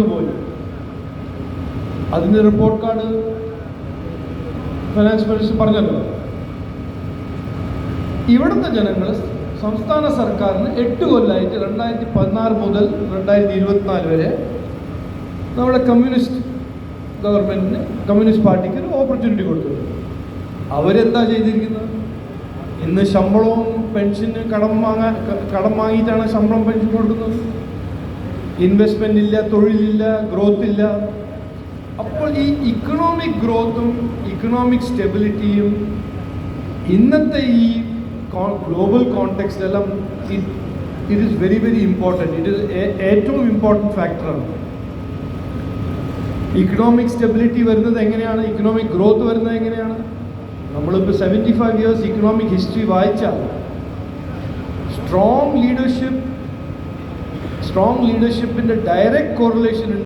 പോയി അതിന്റെ report card finance minister പറഞ്ഞല്ലോ. ഇവിടുത്തെ ജനങ്ങൾ സംസ്ഥാന സർക്കാരിന് എട്ട് കൊല്ലമായിട്ട് രണ്ടായിരത്തി പതിനാറ് മുതൽ രണ്ടായിരത്തി ഇരുപത്തിനാല് വരെ നമ്മുടെ കമ്മ്യൂണിസ്റ്റ് ഗവൺമെന്റിന് കമ്മ്യൂണിസ്റ്റ് പാർട്ടിക്ക് ഒരു ഓപ്പർച്യൂണിറ്റി കൊടുത്തു അവരെന്താ ചെയ്തിരിക്കുന്നത്? ഇന്ന് ശമ്പളവും പെൻഷന് കടം വാങ്ങാൻ കടം വാങ്ങിയിട്ടാണ് ശമ്പളം പെൻഷൻ കൊടുക്കുന്നത്. ഇൻവെസ്റ്റ്മെന്റ് ഇല്ല തൊഴിലില്ല ഗ്രോത്ത് ഇല്ല. അപ്പോൾ ഈ ഇക്കണോമിക് ഗ്രോത്തും ഇക്കണോമിക് സ്റ്റെബിലിറ്റിയും ഇന്നത്തെ ഈ global കോണ്ടെക്സ്റ്റിലെല്ലാം it is very very important it is ഏറ്റവും ഇമ്പോർട്ടന്റ് ഫാക്ടറാണ് ഇക്കണോമിക് സ്റ്റെബിലിറ്റി വരുന്നത് എങ്ങനെയാണ്? ഇക്കണോമിക് ഗ്രോത്ത് വരുന്നത് എങ്ങനെയാണ്? നമ്മളിപ്പോൾ seventy five years economic history വായിച്ചാൽ strong leadership strong ലീഡർഷിപ്പിൻ്റെ direct correlation